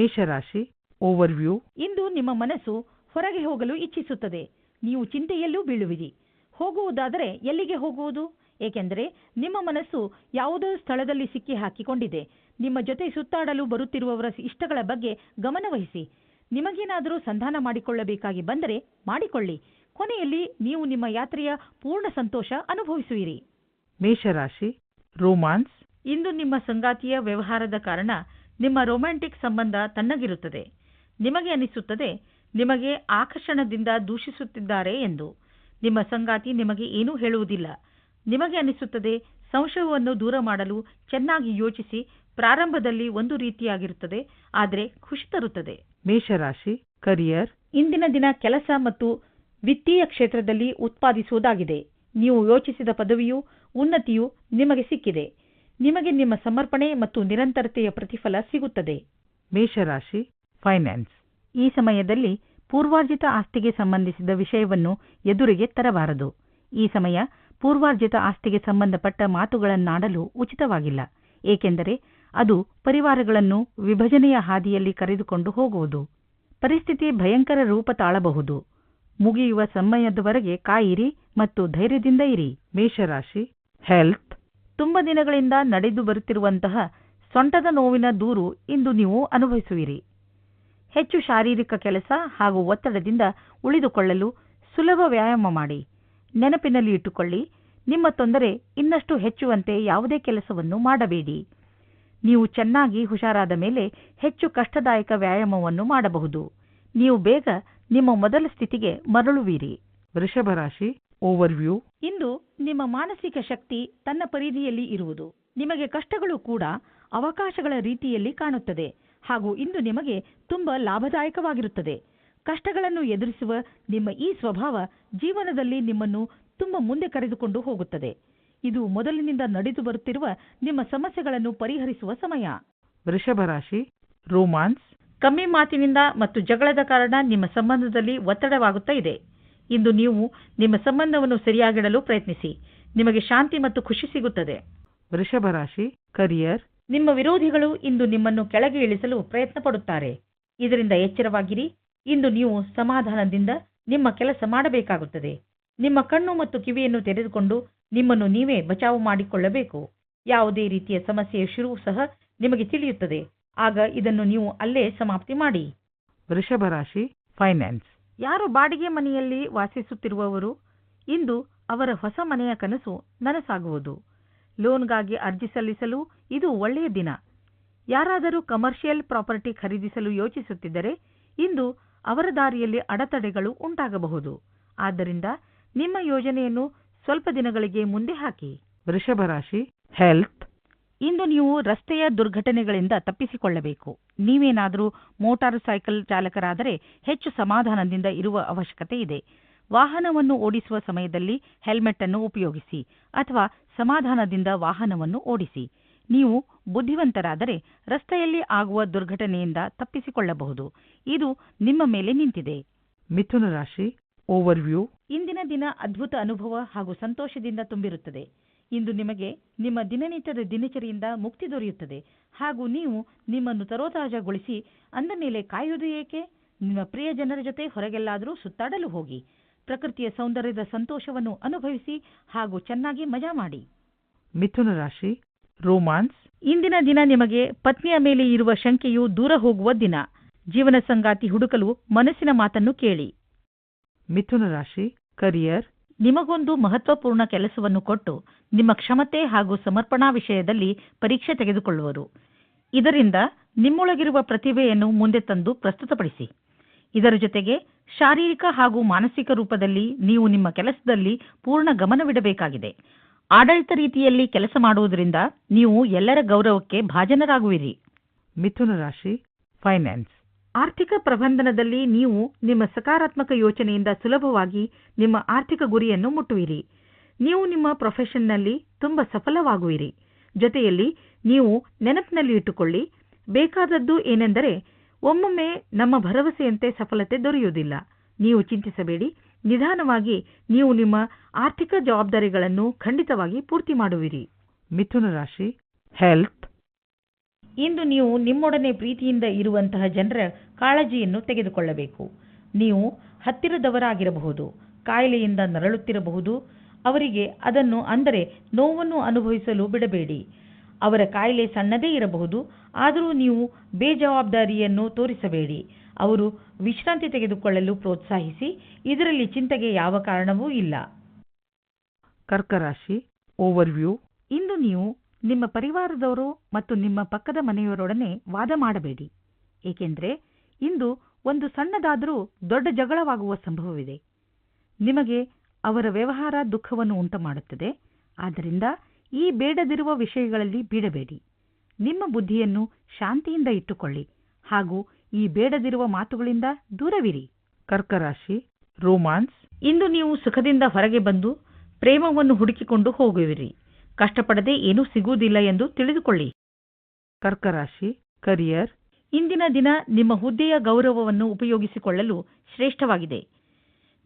ಮೇಷರಾಶಿ ಓವರ್ವ್ಯೂ ಇಂದು ನಿಮ್ಮ ಮನಸ್ಸು ಹೊರಗೆ ಹೋಗಲು ಇಚ್ಛಿಸುತ್ತದೆ. ನೀವು ಚಿಂತೆಯಲ್ಲೂ ಬೀಳುವಿರಿ. ಹೋಗುವುದಾದರೆ ಎಲ್ಲಿಗೆ ಹೋಗುವುದು? ಏಕೆಂದರೆ ನಿಮ್ಮ ಮನಸ್ಸು ಯಾವುದೋ ಸ್ಥಳದಲ್ಲಿ ಸಿಕ್ಕಿ ಹಾಕಿಕೊಂಡಿದೆ. ನಿಮ್ಮ ಜೊತೆ ಸುತ್ತಾಡಲು ಬರುತ್ತಿರುವವರ ಇಷ್ಟಗಳ ಬಗ್ಗೆ ಗಮನವಹಿಸಿ. ನಿಮಗೇನಾದರೂ ಸಂಧಾನ ಮಾಡಿಕೊಳ್ಳಬೇಕಾಗಿ ಬಂದರೆ ಮಾಡಿಕೊಳ್ಳಿ. ಕೊನೆಯಲ್ಲಿ ನೀವು ನಿಮ್ಮ ಯಾತ್ರೆಯ ಪೂರ್ಣ ಸಂತೋಷ ಅನುಭವಿಸುವಿರಿ. ಮೇಷರಾಶಿ ರೋಮಾನ್ಸ್ ಇಂದು ನಿಮ್ಮ ಸಂಗಾತಿಯ ವ್ಯವಹಾರದ ಕಾರಣ ನಿಮ್ಮ ರೊಮ್ಯಾಂಟಿಕ್ ಸಂಬಂಧ ತಣ್ಣಗಿರುತ್ತದೆ. ನಿಮಗೆ ಅನಿಸುತ್ತದೆ ನಿಮಗೆ ಆಕರ್ಷಣದಿಂದ ದೂಷಿಸುತ್ತಿದ್ದಾರೆ ಎಂದು. ನಿಮ್ಮ ಸಂಗಾತಿ ನಿಮಗೆ ಏನೂ ಹೇಳುವುದಿಲ್ಲ. ನಿಮಗೆ ಅನಿಸುತ್ತದೆ ಸಂಶಯವನ್ನು ದೂರ ಮಾಡಲು ಚೆನ್ನಾಗಿ ಯೋಚಿಸಿ ಪ್ರಾರಂಭದಲ್ಲಿ ಒಂದು ರೀತಿಯಾಗಿರುತ್ತದೆ ಆದರೆ ಖುಷಿ ತರುತ್ತದೆ. ಮೇಷರಾಶಿ ಕರಿಯರ್ ಇಂದಿನ ದಿನ ಕೆಲಸ ಮತ್ತು ವಿತ್ತೀಯ ಕ್ಷೇತ್ರದಲ್ಲಿ ಉತ್ಪಾದಿಸುವುದಾಗಿದೆ. ನೀವು ಯೋಚಿಸಿದ ಪದವಿಯು ಉನ್ನತಿಯು ನಿಮಗೆ ಸಿಕ್ಕಿದೆ. ನಿಮಗೆ ನಿಮ್ಮ ಸಮರ್ಪಣೆ ಮತ್ತು ನಿರಂತರತೆಯ ಪ್ರತಿಫಲ ಸಿಗುತ್ತದೆ. ಮೇಷರಾಶಿ ಫೈನಾನ್ಸ್ ಈ ಸಮಯದಲ್ಲಿ ಪೂರ್ವಾರ್ಜಿತ ಆಸ್ತಿಗೆ ಸಂಬಂಧಿಸಿದ ವಿಷಯವನ್ನು ಎದುರಿಗೆ ತರಬಾರದು. ಈ ಸಮಯ ಪೂರ್ವಾರ್ಜಿತ ಆಸ್ತಿಗೆ ಸಂಬಂಧಪಟ್ಟ ಮಾತುಗಳನ್ನಾಡಲು ಉಚಿತವಾಗಿಲ್ಲ. ಏಕೆಂದರೆ ಅದು ಪರಿವಾರಗಳನ್ನು ವಿಭಜನೆಯ ಹಾದಿಯಲ್ಲಿ ಕರೆದುಕೊಂಡು ಹೋಗುವುದು. ಪರಿಸ್ಥಿತಿ ಭಯಂಕರ ರೂಪ ತಾಳಬಹುದು. ಮುಗಿಯುವ ಸಮಯದವರೆಗೆ ಕಾಯಿರಿ ಮತ್ತು ಧೈರ್ಯದಿಂದ ಇರಿ. ಮೇಷರಾಶಿ ಹೆಲ್ತ್ ತುಂಬ ದಿನಗಳಿಂದ ನಡೆದು ಬರುತ್ತಿರುವಂತಹ ಸೊಂಟದ ನೋವಿನ ದೂರು ಇಂದು ನೀವು ಅನುಭವಿಸುವಿರಿ. ಹೆಚ್ಚು ಶಾರೀರಿಕ ಕೆಲಸ ಹಾಗೂ ಒತ್ತಡದಿಂದ ಉಳಿದುಕೊಳ್ಳಲು ಸುಲಭ ವ್ಯಾಯಾಮ ಮಾಡಿ. ನೆನಪಿನಲ್ಲಿ ಇಟ್ಟುಕೊಳ್ಳಿ ನಿಮ್ಮ ತೊಂದರೆ ಇನ್ನಷ್ಟು ಹೆಚ್ಚುವಂತೆ ಯಾವುದೇ ಕೆಲಸವನ್ನು ಮಾಡಬೇಡಿ. ನೀವು ಚೆನ್ನಾಗಿ ಹುಷಾರಾದ ಮೇಲೆ ಹೆಚ್ಚು ಕಷ್ಟದಾಯಕ ವ್ಯಾಯಾಮವನ್ನು ಮಾಡಬಹುದು. ನೀವು ಬೇಗ ನಿಮ್ಮ ಮೊದಲ ಸ್ಥಿತಿಗೆ ಮರಳುವಿರಿ. ವೃಷಭ ರಾಶಿ ಓವರ್ವ್ಯೂ ಇಂದು ನಿಮ್ಮ ಮಾನಸಿಕ ಶಕ್ತಿ ತನ್ನ ಪರಿಧಿಯಲ್ಲಿ ಇರುವುದು. ನಿಮಗೆ ಕಷ್ಟಗಳು ಕೂಡ ಅವಕಾಶಗಳ ರೀತಿಯಲ್ಲಿ ಕಾಣುತ್ತದೆ ಹಾಗೂ ಇಂದು ನಿಮಗೆ ತುಂಬ ಲಾಭದಾಯಕವಾಗಿರುತ್ತದೆ. ಕಷ್ಟಗಳನ್ನು ಎದುರಿಸುವ ನಿಮ್ಮ ಈ ಸ್ವಭಾವ ಜೀವನದಲ್ಲಿ ನಿಮ್ಮನ್ನು ತುಂಬ ಮುಂದೆ ಕರೆದುಕೊಂಡು ಹೋಗುತ್ತದೆ. ಇದು ಮೊದಲಿನಿಂದ ನಡೆದು ಬರುತ್ತಿರುವ ನಿಮ್ಮ ಸಮಸ್ಯೆಗಳನ್ನು ಪರಿಹರಿಸುವ ಸಮಯ. ವೃಷಭ ರಾಶಿ ರೋಮಾನ್ಸ್. ಕಮ್ಮಿ ಮಾತಿನಿಂದ ಮತ್ತು ಜಗಳದ ಕಾರಣ ನಿಮ್ಮ ಸಂಬಂಧದಲ್ಲಿ ಒತ್ತಡವಾಗುತ್ತಾ ಇದೆ. ಇಂದು ನೀವು ನಿಮ್ಮ ಸಂಬಂಧವನ್ನು ಸರಿಯಾಗಿಡಲು ಪ್ರಯತ್ನಿಸಿ. ನಿಮಗೆ ಶಾಂತಿ ಮತ್ತು ಖುಷಿ ಸಿಗುತ್ತದೆ. ವೃಷಭ ರಾಶಿ ಕರಿಯರ್ ನಿಮ್ಮ ವಿರೋಧಿಗಳು ಇಂದು ನಿಮ್ಮನ್ನು ಕೆಳಗೆ ಇಳಿಸಲು ಪ್ರಯತ್ನ ಪಡುತ್ತಾರೆ ಇದರಿಂದ ಎಚ್ಚರವಾಗಿರಿ. ಇಂದು ನೀವು ಸಮಾಧಾನದಿಂದ ನಿಮ್ಮ ಕೆಲಸ ಮಾಡಬೇಕಾಗುತ್ತದೆ. ನಿಮ್ಮ ಕಣ್ಣು ಮತ್ತು ಕಿವಿಯನ್ನು ತೆರೆದುಕೊಂಡು ನಿಮ್ಮನ್ನು ನೀವೇ ಬಚಾವು ಮಾಡಿಕೊಳ್ಳಬೇಕು. ಯಾವುದೇ ರೀತಿಯ ಸಮಸ್ಯೆಯ ಶುರು ಸಹ ನಿಮಗೆ ತಿಳಿಯುತ್ತದೆ. ಆಗ ಇದನ್ನು ನೀವು ಅಲ್ಲೇ ಸಮಾಪ್ತಿ ಮಾಡಿ. ವೃಷಭ ರಾಶಿ ಫೈನಾನ್ಸ್ ಯಾರು ಬಾಡಿಗೆ ಮನೆಯಲ್ಲಿ ವಾಸಿಸುತ್ತಿರುವವರು? ಇಂದು ಅವರ ಹೊಸ ಮನೆಯ ಕನಸು ನನಸಾಗುವುದು. ಲೋನ್ಗಾಗಿ ಅರ್ಜಿ ಸಲ್ಲಿಸಲು ಇದು ಒಳ್ಳೆಯ ದಿನ. ಯಾರಾದರೂ ಕಮರ್ಷಿಯಲ್ ಪ್ರಾಪರ್ಟಿ ಖರೀದಿಸಲು ಯೋಚಿಸುತ್ತಿದ್ದರೆ ಇಂದು ಅವರ ದಾರಿಯಲ್ಲಿ ಅಡೆತಡೆಗಳು ಉಂಟಾಗಬಹುದು. ಆದ್ದರಿಂದ ನಿಮ್ಮ ಯೋಜನೆಯನ್ನು ಸ್ವಲ್ಪ ದಿನಗಳಿಗೆ ಮುಂದೆ ಹಾಕಿ. ವೃಷಭ ರಾಶಿ ಹೆಲ್ತ್ ಇಂದು ನೀವು ರಸ್ತೆಯ ದುರ್ಘಟನೆಗಳಿಂದ ತಪ್ಪಿಸಿಕೊಳ್ಳಬೇಕು. ನೀವೇನಾದರೂ ಮೋಟಾರ್ ಸೈಕಲ್ ಚಾಲಕರಾದರೆ ಹೆಚ್ಚು ಸಮಾಧಾನದಿಂದ ಇರುವ ಅವಶ್ಯಕತೆ ಇದೆ. ವಾಹನವನ್ನು ಓಡಿಸುವ ಸಮಯದಲ್ಲಿ ಹೆಲ್ಮೆಟ್ ಅನ್ನು ಉಪಯೋಗಿಸಿ ಅಥವಾ ಸಮಾಧಾನದಿಂದ ವಾಹನವನ್ನು ಓಡಿಸಿ. ನೀವು ಬುದ್ಧಿವಂತರಾದರೆ ರಸ್ತೆಯಲ್ಲಿ ಆಗುವ ದುರ್ಘಟನೆಯಿಂದ ತಪ್ಪಿಸಿಕೊಳ್ಳಬಹುದು. ಇದು ನಿಮ್ಮ ಮೇಲೆ ನಿಂತಿದೆ. ಮಿಥುನ ರಾಶಿ ಓವರ್ವ್ಯೂ ಇಂದಿನ ದಿನ ಅದ್ಭುತ ಅನುಭವ ಹಾಗೂ ಸಂತೋಷದಿಂದ ತುಂಬಿರುತ್ತದೆ. ಇಂದು ನಿಮಗೆ ನಿಮ್ಮ ದಿನನಿತ್ಯದ ದಿನಚರಿಯಿಂದ ಮುಕ್ತಿ ದೊರೆಯುತ್ತದೆ. ಹಾಗೂ ನೀವು ನಿಮ್ಮನ್ನು ತರೋತಾಜಾಗೊಳಿಸಿ ಅಂದ ಮೇಲೆ ಕಾಯುವುದು ಏಕೆ? ನಿಮ್ಮ ಪ್ರಿಯ ಜನರ ಜೊತೆ ಹೊರಗೆಲ್ಲಾದರೂ ಸುತ್ತಾಡಲು ಹೋಗಿ. ಪ್ರಕೃತಿಯ ಸೌಂದರ್ಯದ ಸಂತೋಷವನ್ನು ಅನುಭವಿಸಿ ಹಾಗೂ ಚೆನ್ನಾಗಿ ಮಜಾ ಮಾಡಿ. ಮಿಥುನ ರಾಶಿ ರೋಮಾನ್ಸ್. ಇಂದಿನ ದಿನ ನಿಮಗೆ ಪತ್ನಿಯ ಮೇಲೆ ಇರುವ ಶಂಕೆಯು ದೂರ ಹೋಗುವ ದಿನ. ಜೀವನ ಸಂಗಾತಿ ಹುಡುಕಲು ಮನಸ್ಸಿನ ಮಾತನ್ನು ಕೇಳಿ. ಮಿಥುನ ರಾಶಿ ಕರಿಯರ್. ನಿಮಗೊಂದು ಮಹತ್ವಪೂರ್ಣ ಕೆಲಸವನ್ನು ಕೊಟ್ಟು ನಿಮ್ಮ ಕ್ಷಮತೆ ಹಾಗೂ ಸಮರ್ಪಣಾ ವಿಷಯದಲ್ಲಿ ಪರೀಕ್ಷೆ ತೆಗೆದುಕೊಳ್ಳುವರು. ಇದರಿಂದ ನಿಮ್ಮೊಳಗಿರುವ ಪ್ರತಿಭೆಯನ್ನು ಮುಂದೆ ತಂದು ಪ್ರಸ್ತುತಪಡಿಸಿ. ಇದರ ಜೊತೆಗೆ ಶಾರೀರಿಕ ಹಾಗೂ ಮಾನಸಿಕ ರೂಪದಲ್ಲಿ ನೀವು ನಿಮ್ಮ ಕೆಲಸದಲ್ಲಿ ಪೂರ್ಣ ಗಮನವಿಡಬೇಕಾಗಿದೆ. ಆಡಳಿತ ರೀತಿಯಲ್ಲಿ ಕೆಲಸ ಮಾಡುವುದರಿಂದ ನೀವು ಎಲ್ಲರ ಗೌರವಕ್ಕೆ ಭಾಜನರಾಗುವಿರಿ. ಮಿಥುನ ರಾಶಿ, ಫೈನಾನ್ಸ್. ಆರ್ಥಿಕ ಪ್ರಬಂಧನದಲ್ಲಿ ನೀವು ನಿಮ್ಮ ಸಕಾರಾತ್ಮಕ ಯೋಚನೆಯಿಂದ ಸುಲಭವಾಗಿ ನಿಮ್ಮ ಆರ್ಥಿಕ ಗುರಿಯನ್ನು ಮುಟ್ಟುವಿರಿ. ನೀವು ನಿಮ್ಮ ಪ್ರೊಫೆಷನ್ನಲ್ಲಿ ತುಂಬ ಸಫಲವಾಗುವಿರಿ. ಜೊತೆಯಲ್ಲಿ ನೀವು ನೆನಪಿನಲ್ಲಿ ಇಟ್ಟುಕೊಳ್ಳಿ, ಬೇಕಾದದ್ದು ಏನೆಂದರೆ ಒಮ್ಮೊಮ್ಮೆ ನಮ್ಮ ಭರವಸೆಯಂತೆ ಸಫಲತೆ ದೊರೆಯುವುದಿಲ್ಲ. ನೀವು ಚಿಂತಿಸಬೇಡಿ, ನಿಧಾನವಾಗಿ ನೀವು ನಿಮ್ಮ ಆರ್ಥಿಕ ಜವಾಬ್ದಾರಿಗಳನ್ನು ಖಂಡಿತವಾಗಿ ಪೂರ್ತಿ ಮಾಡುವಿರಿ. ಮಿಥುನ ರಾಶಿ ಹೆಲ್ತ್ ಇಂದು ನೀವು ನಿಮ್ಮೊಡನೆ ಪ್ರೀತಿಯಿಂದ ಇರುವಂತಹ ಜನರ ಕಾಳಜಿಯನ್ನು ತೆಗೆದುಕೊಳ್ಳಬೇಕು. ನೀವು ಹತ್ತಿರದವರಾಗಿರಬಹುದು, ಕಾಯಿಲೆಯಿಂದ ನರಳುತ್ತಿರಬಹುದು, ಅವರಿಗೆ ಅದನ್ನು ಅಂದರೆ ನೋವನ್ನು ಅನುಭವಿಸಲು ಬಿಡಬೇಡಿ. ಅವರ ಕಾಯಿಲೆ ಸಣ್ಣದೇ ಇರಬಹುದು, ಆದರೂ ನೀವು ಬೇಜವಾಬ್ದಾರಿಯನ್ನು ತೋರಿಸಬೇಡಿ. ಅವರು ವಿಶ್ರಾಂತಿ ತೆಗೆದುಕೊಳ್ಳಲು ಪ್ರೋತ್ಸಾಹಿಸಿ, ಇದರಲ್ಲಿ ಚಿಂತೆಗೆ ಯಾವ ಕಾರಣವೂ ಇಲ್ಲ. ಕರ್ಕರಾಶಿ, ಓವರ್ವ್ಯೂ, ಇಂದು ನೀವು ನಿಮ್ಮ ಪರಿವಾರದವರು ಮತ್ತು ನಿಮ್ಮ ಪಕ್ಕದ ಮನೆಯವರೊಡನೆ ವಾದ ಮಾಡಬೇಡಿ. ಏಕೆಂದರೆ ಇಂದು ಒಂದು ಸಣ್ಣದಾದರೂ ದೊಡ್ಡ ಜಗಳವಾಗುವ ಸಂಭವವಿದೆ. ನಿಮಗೆ ಅವರ ವ್ಯವಹಾರ ದುಃಖವನ್ನು ಉಂಟುಮಾಡುತ್ತದೆ. ಆದ್ದರಿಂದ ಈ ಬೇಡದಿರುವ ವಿಷಯಗಳಲ್ಲಿ ಬೀಡಬೇಡಿ. ನಿಮ್ಮ ಬುದ್ಧಿಯನ್ನು ಶಾಂತಿಯಿಂದ ಇಟ್ಟುಕೊಳ್ಳಿ ಹಾಗೂ ಈ ಬೇಡದಿರುವ ಮಾತುಗಳಿಂದ ದೂರವಿರಿ. ಕರ್ಕರಾಶಿ ರೋಮಾನ್ಸ್. ಇಂದು ನೀವು ಸುಖದಿಂದ ಹೊರಗೆ ಬಂದು ಪ್ರೇಮವನ್ನು ಹುಡುಕಿಕೊಂಡು ಹೋಗುವಿರಿ. ಕಷ್ಟಪಡದೆ ಏನೂ ಸಿಗುವುದಿಲ್ಲ ಎಂದು ತಿಳಿದುಕೊಳ್ಳಿ. ಕರ್ಕರಾಶಿ ಕರಿಯರ್. ಇಂದಿನ ದಿನ ನಿಮ್ಮ ಹುದ್ದೆಯ ಗೌರವವನ್ನು ಉಪಯೋಗಿಸಿಕೊಳ್ಳಲು ಶ್ರೇಷ್ಠವಾಗಿದೆ.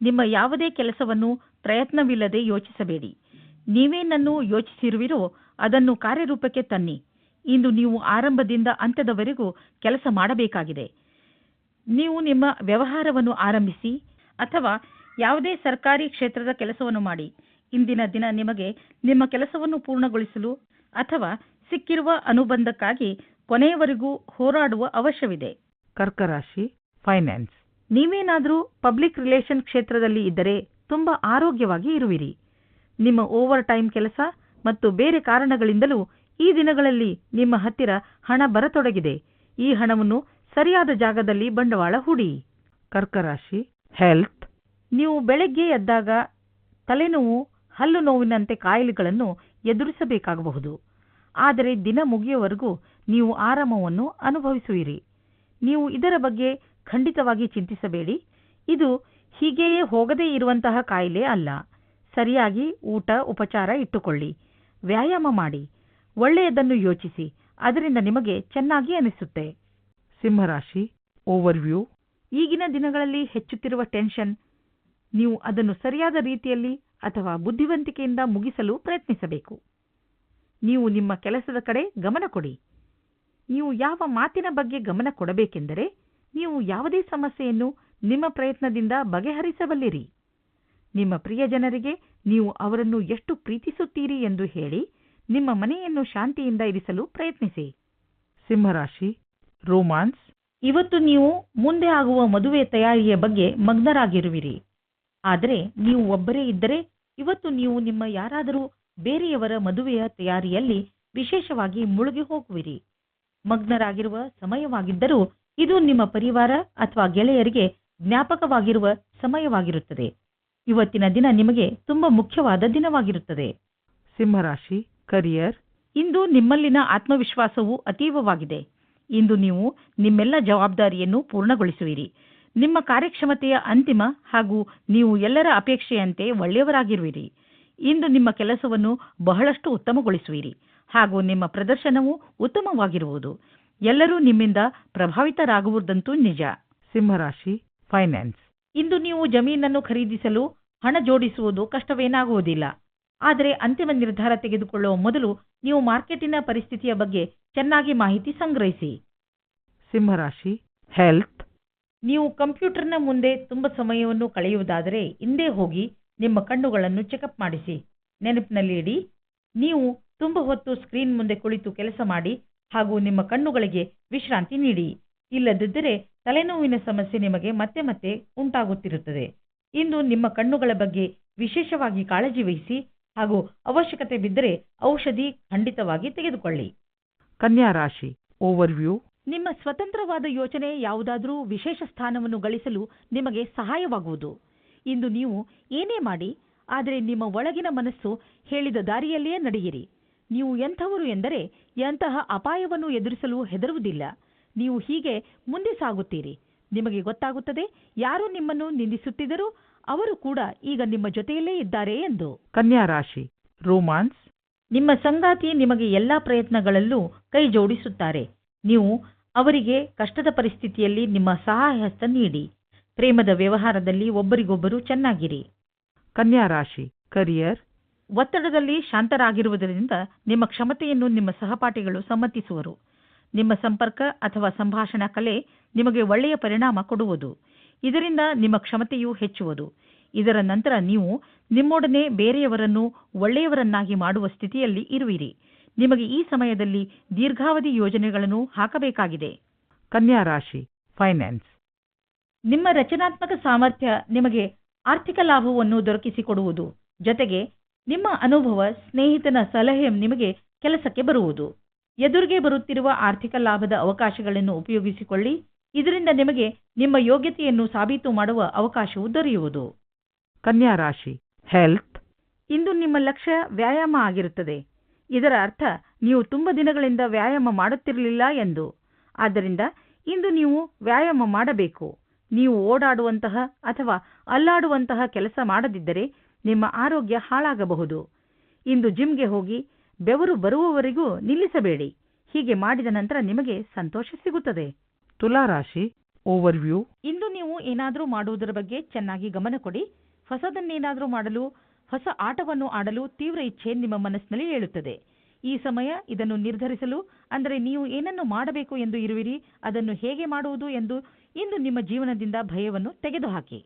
ನಿಮ್ಮ ಯಾವುದೇ ಕೆಲಸವನ್ನು ಪ್ರಯತ್ನವಿಲ್ಲದೆ ಯೋಚಿಸಬೇಡಿ. ನೀವೇನನ್ನು ಯೋಚಿಸಿರುವಿರೋ ಅದನ್ನು ಕಾರ್ಯರೂಪಕ್ಕೆ ತನ್ನಿ. ಇಂದು ನೀವು ಆರಂಭದಿಂದ ಅಂತ್ಯದವರೆಗೂ ಕೆಲಸ ಮಾಡಬೇಕಾಗಿದೆ. ನೀವು ನಿಮ್ಮ ವ್ಯವಹಾರವನ್ನು ಆರಂಭಿಸಿ ಅಥವಾ ಯಾವುದೇ ಸರ್ಕಾರಿ ಕ್ಷೇತ್ರದ ಕೆಲಸವನ್ನು ಮಾಡಿ. ಇಂದಿನ ದಿನ ನಿಮಗೆ ನಿಮ್ಮ ಕೆಲಸವನ್ನು ಪೂರ್ಣಗೊಳಿಸಲು ಅಥವಾ ಸಿಕ್ಕಿರುವ ಅನುಬಂಧಕ್ಕಾಗಿ ಕೊನೆಯವರೆಗೂ ಹೋರಾಡುವ ಅವಶ್ಯವಿದೆ. ಕರ್ಕರಾಶಿ ಫೈನಾನ್ಸ್. ನೀವೇನಾದರೂ ಪಬ್ಲಿಕ್ ರಿಲೇಷನ್ ಕ್ಷೇತ್ರದಲ್ಲಿ ಇದ್ದರೆ ತುಂಬಾ ಆರೋಗ್ಯವಾಗಿ ಇರುವಿರಿ. ನಿಮ್ಮ ಓವರ್ ಟೈಮ್ ಕೆಲಸ ಮತ್ತು ಬೇರೆ ಕಾರಣಗಳಿಂದಲೂ ಈ ದಿನಗಳಲ್ಲಿ ನಿಮ್ಮ ಹತ್ತಿರ ಹಣ ಬರತೊಡಗಿದೆ. ಈ ಹಣವನ್ನು ಸರಿಯಾದ ಜಾಗದಲ್ಲಿ ಬಂಡವಾಳ ಹೂಡಿ. ಕರ್ಕರಾಶಿ ಹೆಲ್ತ್. ನೀವು ಬೆಳಗ್ಗೆ ಎದ್ದಾಗ ತಲೆನೋವು ಹಲ್ಲು ನೋವಿನಂತೆ ಕಾಯಿಲೆಗಳನ್ನು ಎದುರಿಸಬೇಕಾಗಬಹುದು. ಆದರೆ ದಿನ ಮುಗಿಯುವವರೆಗೂ ನೀವು ಆರಾಮವನ್ನು ಅನುಭವಿಸುವಿರಿ. ನೀವು ಇದರ ಬಗ್ಗೆ ಖಂಡಿತವಾಗಿ ಚಿಂತಿಸಬೇಡಿ. ಇದು ಹೀಗೆಯೇ ಹೋಗದೇ ಇರುವಂತಹ ಕಾಯಿಲೆ ಅಲ್ಲ. ಸರಿಯಾಗಿ ಊಟ ಉಪಚಾರ ಇಟ್ಟುಕೊಳ್ಳಿ. ವ್ಯಾಯಾಮ ಮಾಡಿ. ಒಳ್ಳೆಯದನ್ನು ಯೋಚಿಸಿ. ಅದರಿಂದ ನಿಮಗೆ ಚೆನ್ನಾಗಿ ಅನಿಸುತ್ತೆ. ಸಿಂಹರಾಶಿ ಓವರ್ವ್ಯೂ. ಈಗಿನ ದಿನಗಳಲ್ಲಿ ಹೆಚ್ಚುತ್ತಿರುವ ಟೆನ್ಷನ್. ನೀವು ಅದನ್ನು ಸರಿಯಾದ ರೀತಿಯಲ್ಲಿ ಅಥವಾ ಬುದ್ಧಿವಂತಿಕೆಯಿಂದ ಮುಗಿಸಲು ಪ್ರಯತ್ನಿಸಬೇಕು. ನೀವು ನಿಮ್ಮ ಕೆಲಸದ ಕಡೆ ಗಮನ ಕೊಡಿ. ನೀವು ಯಾವ ಮಾತಿನ ಬಗ್ಗೆ ಗಮನ ಕೊಡಬೇಕೆಂದರೆ ನೀವು ಯಾವುದೇ ಸಮಸ್ಯೆಯನ್ನು ನಿಮ್ಮ ಪ್ರಯತ್ನದಿಂದ ಬಗೆಹರಿಸಬಲ್ಲಿರಿ. ನಿಮ್ಮ ಪ್ರಿಯ ಜನರಿಗೆ ನೀವು ಅವರನ್ನು ಎಷ್ಟು ಪ್ರೀತಿಸುತ್ತೀರಿ ಎಂದು ಹೇಳಿ ನಿಮ್ಮ ಮನೆಯನ್ನು ಶಾಂತಿಯಿಂದ ಇರಿಸಲು ಪ್ರಯತ್ನಿಸಿ. ಸಿಂಹರಾಶಿ ರೋಮಾನ್ಸ್. ಇವತ್ತು ನೀವು ಮುಂದೆ ಆಗುವ ಮದುವೆ ತಯಾರಿಯ ಬಗ್ಗೆ ಮಗ್ನರಾಗಿರುವಿರಿ. ಆದರೆ ನೀವು ಒಬ್ಬರೇ ಇದ್ದರೆ ಇವತ್ತು ನೀವು ನಿಮ್ಮ ಯಾರಾದರೂ ಬೇರೆಯವರ ಮದುವೆಯ ತಯಾರಿಯಲ್ಲಿ ವಿಶೇಷವಾಗಿ ಮುಳುಗಿ ಹೋಗುವಿರಿ. ಮಗ್ನರಾಗಿರುವ ಸಮಯವಾಗಿದ್ದರೂ ಇದು ನಿಮ್ಮ ಪರಿವಾರ ಅಥವಾ ಗೆಳೆಯರಿಗೆ ಜ್ಞಾಪಕವಾಗಿರುವ ಸಮಯವಾಗಿರುತ್ತದೆ. ಇವತ್ತಿನ ದಿನ ನಿಮಗೆ ತುಂಬಾ ಮುಖ್ಯವಾದ ದಿನವಾಗಿರುತ್ತದೆ. ಸಿಂಹರಾಶಿ ಕರಿಯರ್ ಇಂದು ನಿಮ್ಮಲ್ಲಿನ ಆತ್ಮವಿಶ್ವಾಸವು ಅತೀವವಾಗಿದೆ. ಇಂದು ನೀವು ನಿಮ್ಮೆಲ್ಲ ಜವಾಬ್ದಾರಿಯನ್ನು ಪೂರ್ಣಗೊಳಿಸುವಿರಿ. ನಿಮ್ಮ ಕಾರ್ಯಕ್ಷಮತೆಯ ಅಂತಿಮ ಹಾಗೂ ನೀವು ಎಲ್ಲರ ಅಪೇಕ್ಷೆಯಂತೆ ಒಳ್ಳೆಯವರಾಗಿರುವಿರಿ. ಇಂದು ನಿಮ್ಮ ಕೆಲಸವನ್ನು ಬಹಳಷ್ಟು ಉತ್ತಮಗೊಳಿಸುವಿರಿ ಹಾಗೂ ನಿಮ್ಮ ಪ್ರದರ್ಶನವು ಉತ್ತಮವಾಗಿರುವುದು. ಎಲ್ಲರೂ ನಿಮ್ಮಿಂದ ಪ್ರಭಾವಿತರಾಗುವುದಂತೂ ನಿಜ. ಸಿಂಹರಾಶಿ ಫೈನಾನ್ಸ್ ಇಂದು ನೀವು ಜಮೀನನ್ನು ಖರೀದಿಸಲು ಹಣ ಜೋಡಿಸುವುದು ಕಷ್ಟವೇನಾಗುವುದಿಲ್ಲ. ಆದರೆ ಅಂತಿಮ ನಿರ್ಧಾರ ತೆಗೆದುಕೊಳ್ಳುವ ಮೊದಲು ನೀವು ಮಾರ್ಕೆಟಿನ ಪರಿಸ್ಥಿತಿಯ ಬಗ್ಗೆ ಚೆನ್ನಾಗಿ ಮಾಹಿತಿ ಸಂಗ್ರಹಿಸಿ. ಸಿಂಹರಾಶಿ ಹೆಲ್ತ್ ನೀವು ಕಂಪ್ಯೂಟರ್ನ ಮುಂದೆ ತುಂಬ ಸಮಯವನ್ನು ಕಳೆಯುವುದಾದರೆ ಹಿಂದೆ ಹೋಗಿ ನಿಮ್ಮ ಕಣ್ಣುಗಳನ್ನು ಚೆಕಪ್ ಮಾಡಿಸಿ. ನೆನಪಿನಲ್ಲಿ ಇಡಿ. ನೀವು ತುಂಬ ಹೊತ್ತು ಸ್ಕ್ರೀನ್ ಮುಂದೆ ಕುಳಿತು ಕೆಲಸ ಮಾಡಿ ಹಾಗೂ ನಿಮ್ಮ ಕಣ್ಣುಗಳಿಗೆ ವಿಶ್ರಾಂತಿ ನೀಡಿ. ಇಲ್ಲದಿದ್ದರೆ ತಲೆನೋವಿನ ಸಮಸ್ಯೆ ನಿಮಗೆ ಮತ್ತೆ ಮತ್ತೆ ಉಂಟಾಗುತ್ತಿರುತ್ತದೆ. ಇಂದು ನಿಮ್ಮ ಕಣ್ಣುಗಳ ಬಗ್ಗೆ ವಿಶೇಷವಾಗಿ ಕಾಳಜಿ ವಹಿಸಿ ಹಾಗೂ ಅವಶ್ಯಕತೆ ಬಿದ್ದರೆ ಔಷಧಿ ಖಂಡಿತವಾಗಿ ತೆಗೆದುಕೊಳ್ಳಿ. ಕನ್ಯಾ ರಾಶಿ ಓವರ್ವ್ಯೂ ನಿಮ್ಮ ಸ್ವತಂತ್ರವಾದ ಯೋಚನೆ ಯಾವುದಾದರೂ ವಿಶೇಷ ಸ್ಥಾನವನ್ನು ಗಳಿಸಲು ನಿಮಗೆ ಸಹಾಯವಾಗುವುದು. ಇಂದು ನೀವು ಏನೇ ಮಾಡಿ ಆದರೆ ನಿಮ್ಮ ಒಳಗಿನ ಮನಸ್ಸು ಹೇಳಿದ ದಾರಿಯಲ್ಲಿಯೇ ನಡೆಯಿರಿ. ನೀವು ಎಂಥವರು ಎಂದರೆ ಎಂತಹ ಅಪಾಯವನ್ನು ಎದುರಿಸಲು ಹೆದರುವುದಿಲ್ಲ. ನೀವು ಹೀಗೆ ಮುಂದೆ ಸಾಗುತ್ತೀರಿ. ನಿಮಗೆ ಗೊತ್ತಾಗುತ್ತದೆ ಯಾರು ನಿಮ್ಮನ್ನು ನಿಂದಿಸುತ್ತಿದ್ದರೂ ಅವರು ಕೂಡ ಈಗ ನಿಮ್ಮ ಜೊತೆಯಲ್ಲೇ ಇದ್ದಾರೆ ಎಂದು. ಕನ್ಯಾ ರಾಶಿ ರೋಮಾನ್ಸ್. ನಿಮ್ಮ ಸಂಗಾತಿ ನಿಮಗೆ ಎಲ್ಲಾ ಪ್ರಯತ್ನಗಳಲ್ಲೂ ಕೈ ಜೋಡಿಸುತ್ತಾರೆ ನೀವು ಅವರಿಗೆ ಕಷ್ಟದ ಪರಿಸ್ಥಿತಿಯಲ್ಲಿ ನಿಮ್ಮ ಸಹಾಯ ಹಸ್ತ ನೀಡಿ. ಪ್ರೇಮದ ವ್ಯವಹಾರದಲ್ಲಿ ಒಬ್ಬರಿಗೊಬ್ಬರು ಚೆನ್ನಾಗಿರಿ. ಕನ್ಯಾ ರಾಶಿ ಕರಿಯರ್ ಒತ್ತಡದಲ್ಲಿ ಶಾಂತರಾಗಿರುವುದರಿಂದ ನಿಮ್ಮ ಕ್ಷಮತೆಯನ್ನು ನಿಮ್ಮ ಸಹಪಾಠಿಗಳು ಸಮ್ಮತಿಸುವರು. ನಿಮ್ಮ ಸಂಪರ್ಕ ಅಥವಾ ಸಂಭಾಷಣಾ ಕಲೆ ನಿಮಗೆ ಒಳ್ಳೆಯ ಪರಿಣಾಮ ಕೊಡುವುದು. ಇದರಿಂದ ನಿಮ್ಮ ಕ್ಷಮತೆಯು ಹೆಚ್ಚುವುದು. ಇದರ ನಂತರ ನೀವು ನಿಮ್ಮೊಡನೆ ಬೇರೆಯವರನ್ನು ಒಳ್ಳೆಯವರನ್ನಾಗಿ ಮಾಡುವ ಸ್ಥಿತಿಯಲ್ಲಿ ಇರುವಿರಿ. ನಿಮಗೆ ಈ ಸಮಯದಲ್ಲಿ ದೀರ್ಘಾವಧಿ ಯೋಜನೆಗಳನ್ನು ಹಾಕಬೇಕಾಗಿದೆ. ಕನ್ಯಾ ರಾಶಿ ಫೈನಾನ್ಸ್ ನಿಮ್ಮ ರಚನಾತ್ಮಕ ಸಾಮರ್ಥ್ಯ ನಿಮಗೆ ಆರ್ಥಿಕ ಲಾಭವನ್ನು ದೊರಕಿಸಿಕೊಡುವುದು. ಜೊತೆಗೆ ನಿಮ್ಮ ಅನುಭವ ಸ್ನೇಹಿತನ ಸಲಹೆ ನಿಮಗೆ ಕೆಲಸಕ್ಕೆ ಬರುವುದು. ಎದುರಿಗೆ ಬರುತ್ತಿರುವ ಆರ್ಥಿಕ ಲಾಭದ ಅವಕಾಶಗಳನ್ನು ಉಪಯೋಗಿಸಿಕೊಳ್ಳಿ. ಇದರಿಂದ ನಿಮಗೆ ನಿಮ್ಮ ಯೋಗ್ಯತೆಯನ್ನು ಸಾಬೀತು ಮಾಡುವ ಅವಕಾಶವು ದೊರೆಯುವುದು. ಕನ್ಯಾ ರಾಶಿ ಹೆಲ್ತ್ ಇಂದು ನಿಮ್ಮ ಲಕ್ಷ್ಯ ವ್ಯಾಯಾಮ ಆಗಿರುತ್ತದೆ. ಇದರ ಅರ್ಥ ನೀವು ತುಂಬ ದಿನಗಳಿಂದ ವ್ಯಾಯಾಮ ಮಾಡುತ್ತಿರಲಿಲ್ಲ ಎಂದು. ಆದ್ದರಿಂದ ಇಂದು ನೀವು ವ್ಯಾಯಾಮ ಮಾಡಬೇಕು. ನೀವು ಓಡಾಡುವಂತಹ ಅಥವಾ ಅಲ್ಲಾಡುವಂತಹ ಕೆಲಸ ಮಾಡದಿದ್ದರೆ ನಿಮ್ಮ ಆರೋಗ್ಯ ಹಾಳಾಗಬಹುದು. ಇಂದು ಜಿಮ್ಗೆ ಹೋಗಿ ಬೆವರು ಬರುವವರೆಗೂ ನಿಲ್ಲಿಸಬೇಡಿ. ಹೀಗೆ ಮಾಡಿದ ನಂತರ ನಿಮಗೆ ಸಂತೋಷ ಸಿಗುತ್ತದೆ. ತುಲಾ ರಾಶಿ ಓವರ್ವ್ಯೂ ಇಂದು ನೀವು ಏನಾದರೂ ಮಾಡುವುದರ ಬಗ್ಗೆ ಚೆನ್ನಾಗಿ ಗಮನ ಕೊಡಿ. ಹೊಸದನ್ನೇನಾದರೂ ಮಾಡಲು ಹೊಸ ಆಟವನ್ನು ಆಡಲು ತೀವ್ರ ಇಚ್ಛೆ ನಿಮ್ಮ ಮನಸ್ಸಿನಲ್ಲಿ ಹೇಳುತ್ತದೆ ಈ ಸಮಯ ಇದನ್ನು ನಿರ್ಧರಿಸಲು ಅಂದರೆ ನೀವು ಏನನ್ನು ಮಾಡಬೇಕು ಎಂದು ಇರುವಿರಿ ಅದನ್ನು ಹೇಗೆ ಮಾಡುವುದು ಎಂದು ಇಂದು ನಿಮ್ಮ ಜೀವನದಿಂದ ಭಯವನ್ನು ತೆಗೆದುಹಾಕಿ.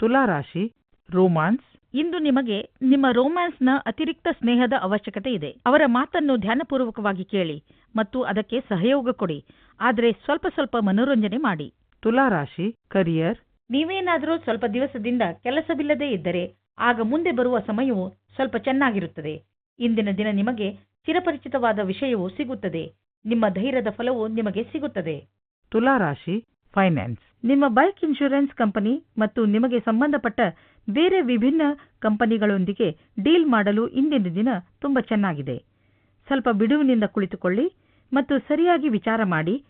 ತುಲಾ ರಾಶಿ ರೋಮಾನ್ಸ್ ಇಂದು ನಿಮಗೆ ನಿಮ್ಮ ರೋಮ್ಯಾನ್ಸ್ನ ಅತಿರಿಕ್ತ ಸ್ನೇಹದ ಅವಶ್ಯಕತೆ ಇದೆ. ಅವರ ಮಾತನ್ನು ಧ್ಯಾನಪೂರ್ವಕವಾಗಿ ಕೇಳಿ ಮತ್ತು ಅದಕ್ಕೆ ಸಹಯೋಗ ಕೊಡಿ. ಆದರೆ ಸ್ವಲ್ಪ ಸ್ವಲ್ಪ ಮನೋರಂಜನೆ ಮಾಡಿ. ತುಲಾ ರಾಶಿ ಕರಿಯರ್ ನೀವೇನಾದರೂ ಸ್ವಲ್ಪ ದಿವಸದಿಂದ ಕೆಲಸವಿಲ್ಲದೇ ಇದ್ದರೆ ಆಗ ಮುಂದೆ ಬರುವ ಸಮಯವು ಸ್ವಲ್ಪ ಚೆನ್ನಾಗಿರುತ್ತದೆ. ಇಂದಿನ ದಿನ ನಿಮಗೆ ಚಿರಪರಿಚಿತವಾದ ವಿಷಯವು ಸಿಗುತ್ತದೆ. ನಿಮ್ಮ ಧೈರ್ಯದ ಫಲವು ನಿಮಗೆ ಸಿಗುತ್ತದೆ. ತುಲಾ ರಾಶಿ ಫೈನಾನ್ಸ್ ನಿಮ್ಮ ಬೈಕ್ ಇನ್ಶೂರೆನ್ಸ್ ಕಂಪನಿ ಮತ್ತು ನಿಮಗೆ ಸಂಬಂಧಪಟ್ಟ ಬೇರೆ ವಿಭಿನ್ನ ಕಂಪನಿಗಳೊಂದಿಗೆ ಡೀಲ್ ಮಾಡಲು ಇಂದಿನ ದಿನ ತುಂಬ ಚೆನ್ನಾಗಿದೆ. ಸ್ವಲ್ಪ ಬಿಡುವಿನಿಂದ ಕುಳಿತುಕೊಳ್ಳಿ ಮತ್ತು ಸರಿಯಾಗಿ ವಿಚಾರ ಮಾಡಿ.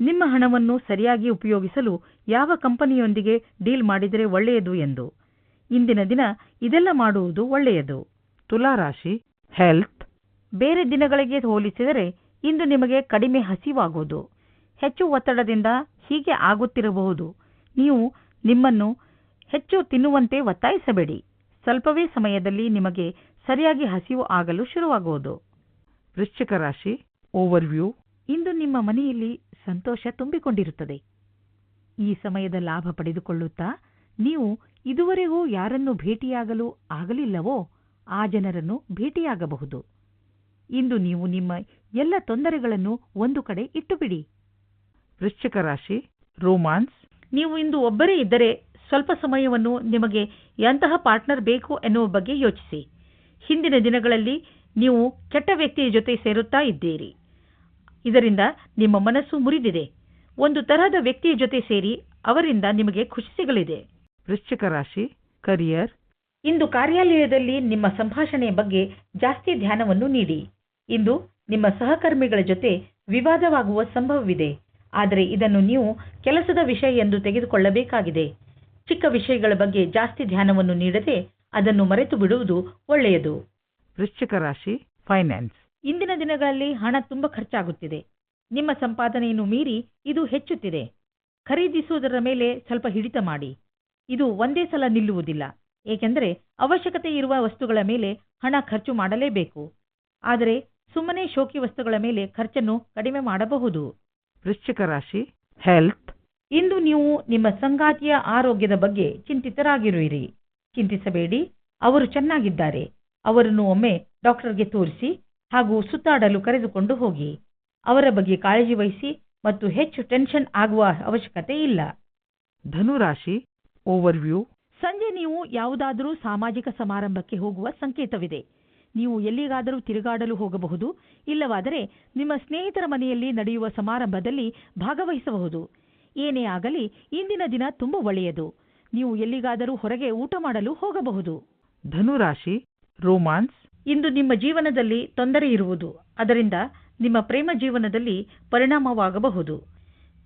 ನಿಮ್ಮ ಹಣವನ್ನು ಸರಿಯಾಗಿ ಉಪಯೋಗಿಸಲು ಯಾವ ಕಂಪನಿಯೊಂದಿಗೆ ಡೀಲ್ ಮಾಡಿದರೆ ಒಳ್ಳೆಯದು ಎಂದು. ಇಂದಿನ ದಿನ ಇದೆಲ್ಲ ಮಾಡುವುದು ಒಳ್ಳೆಯದು. ತುಲಾ ರಾಶಿ ಹೆಲ್ತ್ ಬೇರೆ ದಿನಗಳಿಗೆ ಹೋಲಿಸಿದರೆ ಇಂದು ನಿಮಗೆ ಕಡಿಮೆ ಹಸಿವಾಗುವುದು ಹೆಚ್ಚು ಒತ್ತಡದಿಂದ ಹೀಗೆ ಆಗುತ್ತಿರಬಹುದು. ನೀವು ನಿಮ್ಮನ್ನು ಹೆಚ್ಚು ತಿನ್ನುವಂತೆ ಒತ್ತಾಯಿಸಬೇಡಿ. ಸ್ವಲ್ಪವೇ ಸಮಯದಲ್ಲಿ ನಿಮಗೆ ಸರಿಯಾಗಿ ಹಸಿವು ಆಗಲು ಶುರುವಾಗುವುದು ವೃಶ್ಚಿಕ ರಾಶಿ ಓವರ್ವ್ಯೂ ಇಂದು ನಿಮ್ಮ ಮನೆಯಲ್ಲಿ ಸಂತೋಷ ತುಂಬಿಕೊಂಡಿರುತ್ತದೆ. ಈ ಸಮಯದ ಲಾಭ ಪಡೆದುಕೊಳ್ಳುತ್ತಾ ನೀವು ಇದುವರೆಗೂ ಯಾರನ್ನು ಭೇಟಿಯಾಗಲು ಆಗಲಿಲ್ಲವೋ ಆ ಜನರನ್ನು ಭೇಟಿಯಾಗಬಹುದು. ಇಂದು ನೀವು ನಿಮ್ಮ ಎಲ್ಲ ತೊಂದರೆಗಳನ್ನು ಒಂದು ಕಡೆ ಇಟ್ಟುಬಿಡಿ. ವೃಶ್ಚಿಕ ರಾಶಿ ರೋಮಾನ್ಸ್. ನೀವು ಇಂದು ಒಬ್ಬರೇ ಇದ್ದರೆ ಸ್ವಲ್ಪ ಸಮಯವನ್ನು ನಿಮಗೆ ಎಂತಹ ಪಾರ್ಟ್ನರ್ ಬೇಕು ಎನ್ನುವ ಬಗ್ಗೆ ಯೋಚಿಸಿ. ಹಿಂದಿನ ದಿನಗಳಲ್ಲಿ ನೀವು ಕೆಟ್ಟ ವ್ಯಕ್ತಿಯ ಜೊತೆ ಸೇರುತ್ತಾ ಇದ್ದೀರಿ. ಇದರಿಂದ ನಿಮ್ಮ ಮನಸ್ಸು ಮುರಿದಿದೆ. ಒಂದು ತರಹದ ವ್ಯಕ್ತಿಯ ಜೊತೆ ಸೇರಿ ಅವರಿಂದ ನಿಮಗೆ ಖುಷಿ ಸಿಗಲಿದೆ. ವೃಶ್ಚಿಕ ರಾಶಿ ಕರಿಯರ್ ಇಂದು ಕಾರ್ಯಾಲಯದಲ್ಲಿ ನಿಮ್ಮ ಸಂಭಾಷಣೆಯ ಬಗ್ಗೆ ಜಾಸ್ತಿ ಧ್ಯಾನವನ್ನು ನೀಡಿ. ಇಂದು ನಿಮ್ಮ ಸಹಕರ್ಮಿಗಳ ಜೊತೆ ವಿವಾದವಾಗುವ ಸಂಭವವಿದೆ. ಆದರೆ ಇದನ್ನು ನೀವು ಕೆಲಸದ ವಿಷಯ ಎಂದು ತೆಗೆದುಕೊಳ್ಳಬೇಕಾಗಿದೆ. ಚಿಕ್ಕ ವಿಷಯಗಳ ಬಗ್ಗೆ ಜಾಸ್ತಿ ಧ್ಯಾನವನ್ನು ನೀಡದೆ ಅದನ್ನು ಮರೆತು ಬಿಡುವುದು ಒಳ್ಳೆಯದು. ವೃಶ್ಚಿಕ ರಾಶಿ ಫೈನಾನ್ಸ್ ಇಂದಿನ ದಿನಗಳಲ್ಲಿ ಹಣ ತುಂಬ ಖರ್ಚಾಗುತ್ತಿದೆ. ನಿಮ್ಮ ಸಂಪಾದನೆಯನ್ನು ಮೀರಿ ಇದು ಹೆಚ್ಚುತ್ತಿದೆ. ಖರೀದಿಸುವುದರ ಮೇಲೆ ಸ್ವಲ್ಪ ಹಿಡಿತ ಮಾಡಿ. ಇದು ಒಂದೇ ಸಲ ನಿಲ್ಲುವುದಿಲ್ಲ. ಏಕೆಂದರೆ ಅವಶ್ಯಕತೆ ಇರುವ ವಸ್ತುಗಳ ಮೇಲೆ ಹಣ ಖರ್ಚು ಮಾಡಲೇಬೇಕು. ಆದರೆ ಸುಮ್ಮನೆ ಶೋಕಿ ವಸ್ತುಗಳ ಮೇಲೆ ಖರ್ಚನ್ನು ಕಡಿಮೆ ಮಾಡಬಹುದು. ವೃಶ್ಚಿಕ ರಾಶಿ ಹೆಲ್ತ್ ಇಂದು ನೀವು ನಿಮ್ಮ ಸಂಗಾತಿಯ ಆರೋಗ್ಯದ ಬಗ್ಗೆ ಚಿಂತಿತರಾಗಿರುವಿರಿ. ಚಿಂತಿಸಬೇಡಿ ಅವರು ಚೆನ್ನಾಗಿದ್ದಾರೆ. ಅವರನ್ನು ಒಮ್ಮೆ ಡಾಕ್ಟರ್ಗೆ ತೋರಿಸಿ ಹಾಗೂ ಸುತ್ತಾಡಲು ಕರೆದುಕೊಂಡು ಹೋಗಿ. ಅವರ ಬಗ್ಗೆ ಕಾಳಜಿ ವಹಿಸಿ ಮತ್ತು ಹೆಚ್ಚು ಟೆನ್ಷನ್ ಆಗುವ ಅವಶ್ಯಕತೆ ಇಲ್ಲ. ಧನು ರಾಶಿ ಓವರ್ವ್ಯೂ ಸಂಜೆ ನೀವು ಯಾವುದಾದರೂ ಸಾಮಾಜಿಕ ಸಮಾರಂಭಕ್ಕೆ ಹೋಗುವ ಸಂಕೇತವಿದೆ. ನೀವು ಎಲ್ಲಿಗಾದರೂ ತಿರುಗಾಡಲು ಹೋಗಬಹುದು ಇಲ್ಲವಾದರೆ ನಿಮ್ಮ ಸ್ನೇಹಿತರ ಮನೆಯಲ್ಲಿ ನಡೆಯುವ ಸಮಾರಂಭದಲ್ಲಿ ಭಾಗವಹಿಸಬಹುದು. ಏನೇ ಆಗಲಿ ಇಂದಿನ ದಿನ ತುಂಬ ಒಳ್ಳೆಯದು. ನೀವು ಎಲ್ಲಿಗಾದರೂ ಹೊರಗೆ ಊಟ ಮಾಡಲು ಹೋಗಬಹುದು. ಧನುರಾಶಿ ರೋಮಾನ್ಸ್. ಇಂದು ನಿಮ್ಮ ಜೀವನದಲ್ಲಿ ತೊಂದರೆ ಇರುವುದು ಅದರಿಂದ ನಿಮ್ಮ ಪ್ರೇಮ ಜೀವನದಲ್ಲಿ ಪರಿಣಾಮವಾಗಬಹುದು.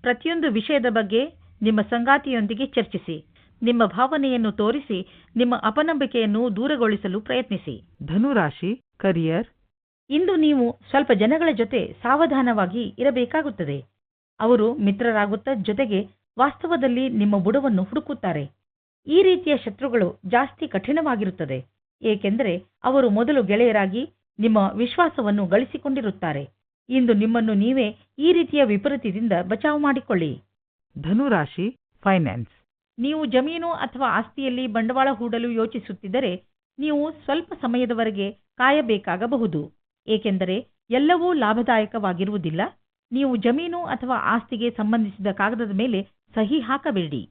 ಪ್ರತಿಯೊಂದು ವಿಷಯದ ಬಗ್ಗೆ ನಿಮ್ಮ ಸಂಗಾತಿಯೊಂದಿಗೆ ಚರ್ಚಿಸಿ. ನಿಮ್ಮ ಭಾವನೆಯನ್ನು ತೋರಿಸಿ ನಿಮ್ಮ ಅಪನಂಬಿಕೆಯನ್ನು ದೂರಗೊಳಿಸಲು ಪ್ರಯತ್ನಿಸಿ. ಧನುರಾಶಿ ಕರಿಯರ್ ಇಂದು ನೀವು ಸ್ವಲ್ಪ ಜನಗಳ ಜೊತೆ ಸಾವಧಾನವಾಗಿ ಇರಬೇಕಾಗುತ್ತದೆ. ಅವರು ಮಿತ್ರರಾಗುತ್ತಾ ಜೊತೆಗೆ ವಾಸ್ತವದಲ್ಲಿ ನಿಮ್ಮ ಬುಡವನ್ನು ಹುಡುಕುತ್ತಾರೆ. ಈ ರೀತಿಯ ಶತ್ರುಗಳು ಜಾಸ್ತಿ ಕಠಿಣವಾಗಿರುತ್ತದೆ. ಏಕೆಂದರೆ ಅವರು ಮೊದಲು ಗೆಳೆಯರಾಗಿ ನಿಮ್ಮ ವಿಶ್ವಾಸವನ್ನು ಗಳಿಸಿಕೊಂಡಿರುತ್ತಾರೆ. ಇಂದು ನಿಮ್ಮನ್ನು ನೀವೇ ಈ ರೀತಿಯ ವಿಪರೀತದಿಂದ ಬಚಾವ್ ಮಾಡಿಕೊಳ್ಳಿ. ಧನುರಾಶಿ ಫೈನಾನ್ಸ್ ನೀವು ಜಮೀನು ಅಥವಾ ಆಸ್ತಿಯಲ್ಲಿ ಬಂಡವಾಳ ಹೂಡಲು ಯೋಚಿಸುತ್ತಿದ್ದರೆ ನೀವು ಸ್ವಲ್ಪ ಸಮಯದವರೆಗೆ ಕಾಯಬೇಕಾಗಬಹುದು. ಏಕೆಂದರೆ ಎಲ್ಲವೂ ಲಾಭದಾಯಕವಾಗಿರುವುದಿಲ್ಲ. ನೀವು ಜಮೀನು ಅಥವಾ ಆಸ್ತಿಗೆ ಸಂಬಂಧಿಸಿದ ಕಾಗದದ ಮೇಲೆ ಸಹಿ ಹಾಕಬೇಡಿ.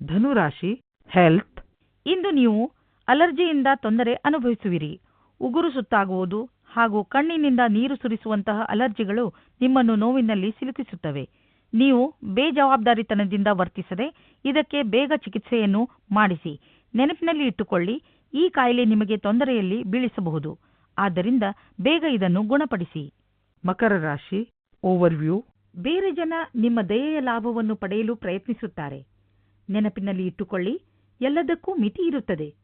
ಧನುರಾಶಿ ಹೆಲ್ತ್ ಇಂದು ನೀವು ಅಲರ್ಜಿಯಿಂದ ತೊಂದರೆ ಅನುಭವಿಸುವಿರಿ. ಉಗುರು ಸುತ್ತಾಗುವುದು ಹಾಗೂ ಕಣ್ಣಿನಿಂದ ನೀರು ಸುರಿಸುವಂತಹ ಅಲರ್ಜಿಗಳು ನಿಮ್ಮನ್ನು ನೋವಿನಲ್ಲಿ ಸಿಲುಕಿಸುತ್ತವೆ. ನೀವು ಬೇಜವಾಬ್ದಾರಿತನದಿಂದ ವರ್ತಿಸದೆ ಇದಕ್ಕೆ ಬೇಗ ಚಿಕಿತ್ಸೆಯನ್ನು ಮಾಡಿಸಿ. ನೆನಪಿನಲ್ಲಿ ಇಟ್ಟುಕೊಳ್ಳಿ ಈ ಕಾಯಿಲೆ ನಿಮಗೆ ತೊಂದರೆಯಲ್ಲಿ ಬೀಳಿಸಬಹುದು. ಆದ್ದರಿಂದ ಬೇಗ ಇದನ್ನು ಗುಣಪಡಿಸಿ. ಮಕರ ರಾಶಿ ಓವರ್ವ್ಯೂ ಬೇರೆ ಜನ ನಿಮ್ಮ ದಯೆಯ ಲಾಭವನ್ನು ಪಡೆಯಲು ಪ್ರಯತ್ನಿಸುತ್ತಾರೆ. ನೆನಪಿನಲ್ಲಿ ಇಟ್ಟುಕೊಳ್ಳಿ ಎಲ್ಲದಕ್ಕೂ ಮಿತಿ ಇರುತ್ತದೆ.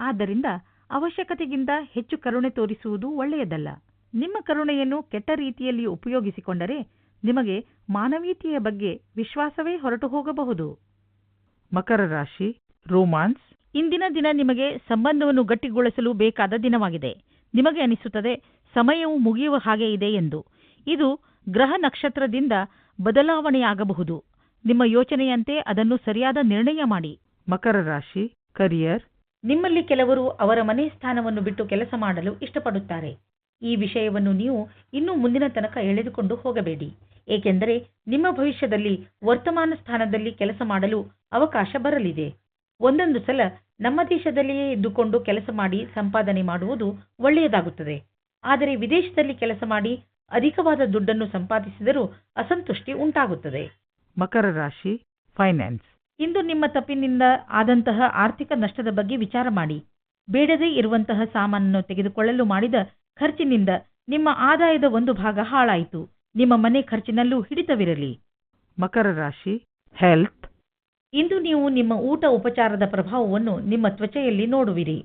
ಆದ್ದರಿಂದ ಅವಶ್ಯಕತೆಗಿಂತ ಹೆಚ್ಚು ಕರುಣೆ ತೋರಿಸುವುದು ಒಳ್ಳೆಯದಲ್ಲ. ನಿಮ್ಮ ಕರುಣೆಯನ್ನು ಕೆಟ್ಟ ರೀತಿಯಲ್ಲಿ ಉಪಯೋಗಿಸಿಕೊಂಡರೆ ನಿಮಗೆ ಮಾನವೀಯತೆಯ ಬಗ್ಗೆ ವಿಶ್ವಾಸವೇ ಹೊರಟು ಹೋಗಬಹುದು. ಮಕರ ರಾಶಿ, ರೋಮಾನ್ಸ್. ಇಂದಿನ ದಿನ ನಿಮಗೆ ಸಂಬಂಧವನ್ನು ಗಟ್ಟಿಗೊಳಿಸಲು ಬೇಕಾದ ದಿನವಾಗಿದೆ. ನಿಮಗೆ ಅನಿಸುತ್ತದೆ, ಸಮಯವು ಮುಗಿಯುವ ಹಾಗೆ ಇದೆ ಎಂದು. ಇದು ಗ್ರಹ ನಕ್ಷತ್ರದಿಂದ ಬದಲಾವಣೆಯಾಗಬಹುದು. ನಿಮ್ಮ ಯೋಚನೆಯಂತೆ ಅದನ್ನು ಸರಿಯಾದ ನಿರ್ಣಯ ಮಾಡಿ. ಮಕರ ರಾಶಿ, ಕರಿಯರ್. ನಿಮ್ಮಲ್ಲಿ ಕೆಲವರು ಅವರ ಮನೆ ಸ್ಥಾನವನ್ನು ಬಿಟ್ಟು ಕೆಲಸ ಮಾಡಲು ಇಷ್ಟಪಡುತ್ತಾರೆ. ಈ ವಿಷಯವನ್ನು ನೀವು ಇನ್ನೂ ಮುಂದಿನ ತನಕ ಎಳೆದುಕೊಂಡು ಹೋಗಬೇಡಿ. ಏಕೆಂದರೆ ನಿಮ್ಮ ಭವಿಷ್ಯದಲ್ಲಿ ವರ್ತಮಾನ ಸ್ಥಾನದಲ್ಲಿ ಕೆಲಸ ಮಾಡಲು ಅವಕಾಶ ಬರಲಿದೆ. ಒಂದೊಂದು ಸಲ ನಮ್ಮ ದೇಶದಲ್ಲಿಯೇ ಇದ್ದುಕೊಂಡು ಕೆಲಸ ಮಾಡಿ ಸಂಪಾದನೆ ಮಾಡುವುದು ಒಳ್ಳೆಯದಾಗುತ್ತದೆ. ಆದರೆ ವಿದೇಶದಲ್ಲಿ ಕೆಲಸ ಮಾಡಿ ಅಧಿಕವಾದ ದುಡ್ಡನ್ನು ಸಂಪಾದಿಸಿದರೂ ಅಸಂತುಷ್ಟಿ ಉಂಟಾಗುತ್ತದೆ. ಮಕರ ರಾಶಿ ಫೈನಾನ್ಸ್ ಇಂದು ನಿಮ್ಮ ತಪ್ಪಿನಿಂದ ಆದಂತಹ ಆರ್ಥಿಕ ನಷ್ಟದ ಬಗ್ಗೆ ವಿಚಾರ ಮಾಡಿ. ಬೇಡದೇ ಇರುವಂತಹ ಸಾಮಾನನ್ನು ತೆಗೆದುಕೊಳ್ಳಲು ಮಾಡಿದ ಖರ್ಚಿನಿಂದ ನಿಮ್ಮ ಆದಾಯದ ಒಂದು ಭಾಗ ಹಾಳಾಯಿತು. ನಿಮ್ಮ ಮನೆ ಖರ್ಚಿನಲ್ಲೂ ಹಿಡಿತವಿರಲಿ. ಮಕರ ರಾಶಿ ಹೆಲ್ತ್ ಇಂದು ನೀವು ನಿಮ್ಮ ಊಟ ಉಪಚಾರದ ಪ್ರಭಾವವನ್ನು ನಿಮ್ಮ ತ್ವಚೆಯಲ್ಲಿ ನೋಡುವಿರಿ.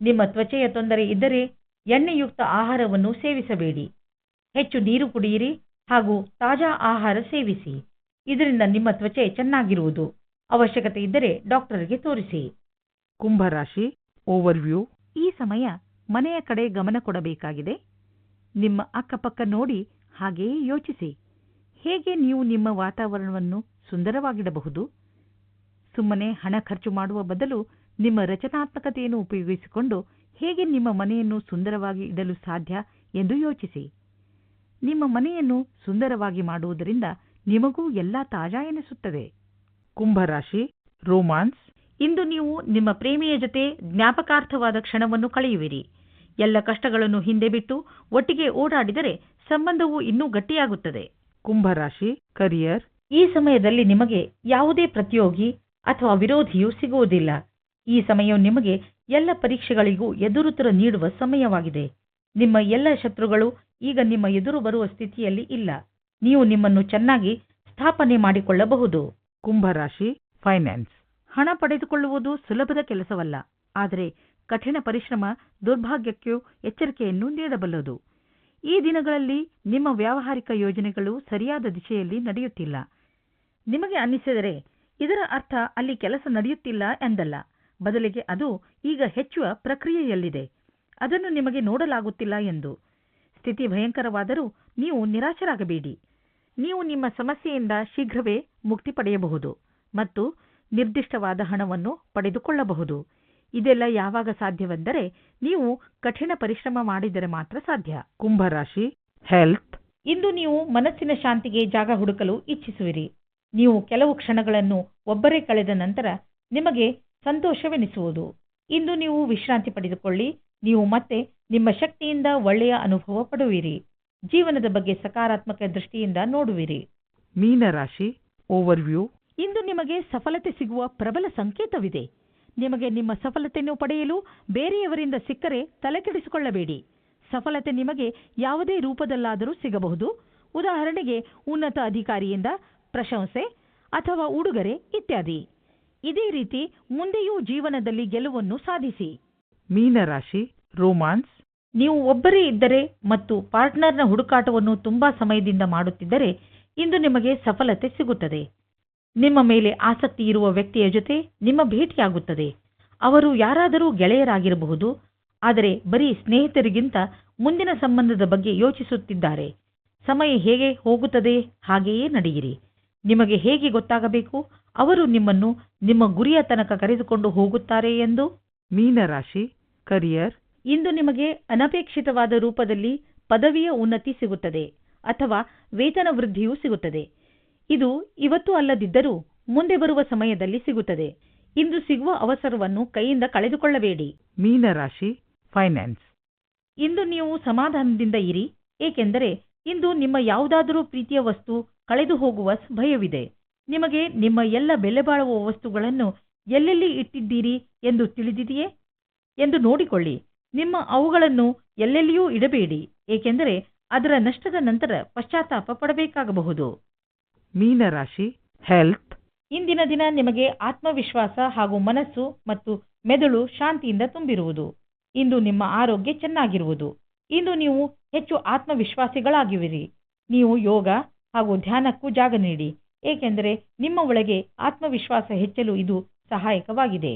ನಿಮ್ಮ ತ್ವಚೆಯ ತೊಂದರೆ ಇದ್ದರೆ ಎಣ್ಣೆಯುಕ್ತ ಆಹಾರವನ್ನು ಸೇವಿಸಬೇಡಿ. ಹೆಚ್ಚು ನೀರು ಕುಡಿಯಿರಿ ಹಾಗೂ ತಾಜಾ ಆಹಾರ ಸೇವಿಸಿ. ಇದರಿಂದ ನಿಮ್ಮ ತ್ವಚೆ ಚೆನ್ನಾಗಿರುವುದು. ಅವಶ್ಯಕತೆ ಇದ್ದರೆ ಡಾಕ್ಟರ್ಗೆ ತೋರಿಸಿ. ಕುಂಭರಾಶಿ ಓವರ್ವ್ಯೂ. ಈ ಸಮಯ ಮನೆಯ ಕಡೆ ಗಮನ ಕೊಡಬೇಕಾಗಿದೆ. ನಿಮ್ಮ ಅಕ್ಕಪಕ್ಕ ನೋಡಿ ಹಾಗೆಯೇ ಯೋಚಿಸಿ. ಹೇಗೆ ನೀವು ನಿಮ್ಮ ವಾತಾವರಣವನ್ನು ಸುಂದರವಾಗಿಡಬಹುದು? ಸುಮ್ಮನೆ ಹಣ ಖರ್ಚು ಮಾಡುವ ಬದಲು ನಿಮ್ಮ ರಚನಾತ್ಮಕತೆಯನ್ನು ಉಪಯೋಗಿಸಿಕೊಂಡು ಹೇಗೆ ನಿಮ್ಮ ಮನೆಯನ್ನು ಸುಂದರವಾಗಿ ಇಡಲು ಸಾಧ್ಯ ಎಂದು ಯೋಚಿಸಿ. ನಿಮ್ಮ ಮನೆಯನ್ನು ಸುಂದರವಾಗಿ ಮಾಡುವುದರಿಂದ ನಿಮಗೂ ಎಲ್ಲ ತಾಜಾ ಎನಿಸುತ್ತದೆ. ಕುಂಭರಾಶಿ ರೋಮಾನ್ಸ್. ಇಂದು ನೀವು ನಿಮ್ಮ ಪ್ರೇಮಿಯ ಜೊತೆ ಜ್ಞಾಪಕಾರ್ಥವಾದ ಕ್ಷಣವನ್ನು ಕಳೆಯುವಿರಿ. ಎಲ್ಲ ಕಷ್ಟಗಳನ್ನು ಹಿಂದೆ ಬಿಟ್ಟು ಒಟ್ಟಿಗೆ ಓಡಾಡಿದರೆ ಸಂಬಂಧವು ಇನ್ನೂ ಗಟ್ಟಿಯಾಗುತ್ತದೆ. ಕುಂಭರಾಶಿ ಕರಿಯರ್. ಈ ಸಮಯದಲ್ಲಿ ನಿಮಗೆ ಯಾವುದೇ ಪ್ರತಿಯೋಗಿ ಅಥವಾ ವಿರೋಧಿಯೂ ಸಿಗುವುದಿಲ್ಲ. ಈ ಸಮಯವು ನಿಮಗೆ ಎಲ್ಲ ಪರೀಕ್ಷೆಗಳಿಗೂ ಎದುರುತ್ತರ ನೀಡುವ ಸಮಯವಾಗಿದೆ. ನಿಮ್ಮ ಎಲ್ಲ ಶತ್ರುಗಳು ಈಗ ನಿಮ್ಮ ಎದುರು ಬರುವ ಸ್ಥಿತಿಯಲ್ಲಿ ಇಲ್ಲ. ನೀವು ನಿಮ್ಮನ್ನು ಚೆನ್ನಾಗಿ ಸ್ಥಾಪನೆ ಮಾಡಿಕೊಳ್ಳಬಹುದು. ಕುಂಭರಾಶಿ ಫೈನಾನ್ಸ್ ಹಣ ಪಡೆದುಕೊಳ್ಳುವುದು ಸುಲಭದ ಕೆಲಸವಲ್ಲ. ಆದರೆ ಕಠಿಣ ಪರಿಶ್ರಮ, ದುರ್ಭಾಗ್ಯಕ್ಕೂ ಎಚ್ಚರಿಕೆಯನ್ನು ನೀಡಬಲ್ಲದು. ಈ ದಿನಗಳಲ್ಲಿ ನಿಮ್ಮ ವ್ಯಾವಹಾರಿಕ ಯೋಜನೆಗಳು ಸರಿಯಾದ ದಿಶೆಯಲ್ಲಿ ನಡೆಯುತ್ತಿಲ್ಲ. ನಿಮಗೆ ಅನ್ನಿಸಿದರೆ ಇದರ ಅರ್ಥ ಅಲ್ಲಿ ಕೆಲಸ ನಡೆಯುತ್ತಿಲ್ಲ ಎಂದಲ್ಲ. ಬದಲಿಗೆ ಅದು ಈಗ ಹೆಚ್ಚುವ ಪ್ರಕ್ರಿಯೆಯಲ್ಲಿದೆ. ಅದನ್ನು ನಿಮಗೆ ನೋಡಲಾಗುತ್ತಿಲ್ಲ ಎಂದು. ಸ್ಥಿತಿ ಭಯಂಕರವಾದರೂ ನೀವು ನಿರಾಶರಾಗಬೇಡಿ. ನೀವು ನಿಮ್ಮ ಸಮಸ್ಯೆಯಿಂದ ಶೀಘ್ರವೇ ಮುಕ್ತಿ ಪಡೆಯಬಹುದು ಮತ್ತು ನಿರ್ದಿಷ್ಟವಾದ ಹಣವನ್ನು ಪಡೆದುಕೊಳ್ಳಬಹುದು. ಇದೆಲ್ಲ ಯಾವಾಗ ಸಾಧ್ಯವೆಂದರೆ ನೀವು ಕಠಿಣ ಪರಿಶ್ರಮ ಮಾಡಿದರೆ ಮಾತ್ರ ಸಾಧ್ಯ. ಕುಂಭರಾಶಿ ಹೆಲ್ತ್ ಇಂದು ನೀವು ಮನಸ್ಸಿನ ಶಾಂತಿಗೆ ಜಾಗ ಹುಡುಕಲು ಇಚ್ಛಿಸುವಿರಿ. ನೀವು ಕೆಲವು ಕ್ಷಣಗಳನ್ನು ಒಬ್ಬರೇ ಕಳೆದ ನಂತರ ನಿಮಗೆ ಸಂತೋಷವೆನಿಸುವುದು. ಇಂದು ನೀವು ವಿಶ್ರಾಂತಿ ಪಡೆದುಕೊಳ್ಳಿ. ನೀವು ಮತ್ತೆ ನಿಮ್ಮ ಶಕ್ತಿಯಿಂದ ಒಳ್ಳೆಯ ಅನುಭವ ಪಡುವಿರಿ. ಜೀವನದ ಬಗ್ಗೆ ಸಕಾರಾತ್ಮಕ ದೃಷ್ಟಿಯಿಂದ ನೋಡುವಿರಿ. ಮೀನರಾಶಿ ಓವರ್ವ್ಯೂ ಇಂದು ನಿಮಗೆ ಸಫಲತೆ ಸಿಗುವ ಪ್ರಬಲ ಸಂಕೇತವಿದೆ. ನಿಮಗೆ ನಿಮ್ಮ ಸಫಲತೆಯನ್ನು ಪಡೆಯಲು ಬೇರೆಯವರಿಂದ ಸಿಕ್ಕರೆ ತಲೆಕೆಡಿಸಿಕೊಳ್ಳಬೇಡಿ. ಸಫಲತೆ ನಿಮಗೆ ಯಾವುದೇ ರೂಪದಲ್ಲಾದರೂ ಸಿಗಬಹುದು. ಉದಾಹರಣೆಗೆ ಉನ್ನತ ಅಧಿಕಾರಿಯಿಂದ ಪ್ರಶಂಸೆ ಅಥವಾ ಉಡುಗೊರೆ ಇತ್ಯಾದಿ. ಇದೇ ರೀತಿ ಮುಂದೆಯೂ ಜೀವನದಲ್ಲಿ ಗೆಲುವನ್ನು ಸಾಧಿಸಿ. ಮೀನರಾಶಿ ರೋಮಾನ್ಸ್. ನೀವು ಒಬ್ಬರೇ ಇದ್ದರೆ ಮತ್ತು ಪಾರ್ಟ್ನರ್ನ ಹುಡುಕಾಟವನ್ನು ತುಂಬಾ ಸಮಯದಿಂದ ಮಾಡುತ್ತಿದ್ದರೆ ಇಂದು ನಿಮಗೆ ಸಫಲತೆ ಸಿಗುತ್ತದೆ. ನಿಮ್ಮ ಮೇಲೆ ಆಸಕ್ತಿ ಇರುವ ವ್ಯಕ್ತಿಯ ಜೊತೆ ನಿಮ್ಮ ಭೇಟಿಯಾಗುತ್ತದೆ. ಅವರು ಯಾರಾದರೂ ಗೆಳೆಯರಾಗಿರಬಹುದು ಆದರೆ ಬರೀ ಸ್ನೇಹಿತರಿಗಿಂತ ಮುಂದಿನ ಸಂಬಂಧದ ಬಗ್ಗೆ ಯೋಚಿಸುತ್ತಿದ್ದಾರೆ. ಸಮಯ ಹೇಗೆ ಹೋಗುತ್ತದೆ ಹಾಗೆಯೇ ನಡೆಯಿರಿ. ನಿಮಗೆ ಹೇಗೆ ಗೊತ್ತಾಗಬೇಕು? ಅವರು ನಿಮ್ಮನ್ನು ನಿಮ್ಮ ಗುರಿಯ ತನಕ ಕರೆದುಕೊಂಡು ಹೋಗುತ್ತಾರೆ ಎಂದು? ಮೀನರಾಶಿ ಕರಿಯರ್. ಇಂದು ನಿಮಗೆ ಅನಪೇಕ್ಷಿತವಾದ ರೂಪದಲ್ಲಿ ಪದವಿಯ ಉನ್ನತಿ ಸಿಗುತ್ತದೆ ಅಥವಾ ವೇತನ ವೃದ್ಧಿಯೂ ಸಿಗುತ್ತದೆ. ಇದು ಇವತ್ತು ಅಲ್ಲದಿದ್ದರೂ ಮುಂದೆ ಬರುವ ಸಮಯದಲ್ಲಿ ಸಿಗುತ್ತದೆ. ಇಂದು ಸಿಗುವ ಅವಸರವನ್ನು ಕೈಯಿಂದ ಕಳೆದುಕೊಳ್ಳಬೇಡಿ. ಮೀನರಾಶಿ ಫೈನಾನ್ಸ್. ಇಂದು ನೀವು ಸಮಾಧಾನದಿಂದ ಇರಿ ಏಕೆಂದರೆ ಇಂದು ನಿಮ್ಮ ಯಾವುದಾದರೂ ಪ್ರೀತಿಯ ವಸ್ತು ಕಳೆದು ಹೋಗುವ ಭಯವಿದೆ. ನಿಮಗೆ ನಿಮ್ಮ ಎಲ್ಲ ಬೆಲೆಬಾಳುವ ವಸ್ತುಗಳನ್ನು ಎಲ್ಲೆಲ್ಲಿ ಇಟ್ಟಿದ್ದೀರಿ ಎಂದು ತಿಳಿದಿದೆಯೇ? ಎಂದು ನೋಡಿಕೊಳ್ಳಿ. ನಿಮ್ಮ ಅವುಗಳನ್ನು ಎಲ್ಲೆಲ್ಲಿಯೂ ಇಡಬೇಡಿ ಏಕೆಂದರೆ ಅದರ ನಷ್ಟದ ನಂತರ ಪಶ್ಚಾತ್ತಾಪ ಪಡಬೇಕಾಗಬಹುದು. ಮೀನರಾಶಿ ಹೆಲ್ತ್ ಇಂದಿನ ದಿನ ನಿಮಗೆ ಆತ್ಮವಿಶ್ವಾಸ ಹಾಗೂ ಮನಸ್ಸು ಮತ್ತು ಮೆದುಳು ಶಾಂತಿಯಿಂದ ತುಂಬಿರುವುದು. ಇಂದು ನಿಮ್ಮ ಆರೋಗ್ಯ ಚೆನ್ನಾಗಿರುವುದು. ಇಂದು ನೀವು ಹೆಚ್ಚು ಆತ್ಮವಿಶ್ವಾಸಿಗಳಾಗಿವಿರಿ ನೀವು ಯೋಗ ಹಾಗೂ ಧ್ಯಾನಕ್ಕೂ ಜಾಗ ನೀಡಿ. ಏಕೆಂದರೆ ನಿಮ್ಮ ಒಳಗೆ ಆತ್ಮವಿಶ್ವಾಸ ಹೆಚ್ಚಲು ಇದು ಸಹಾಯಕವಾಗಿದೆ.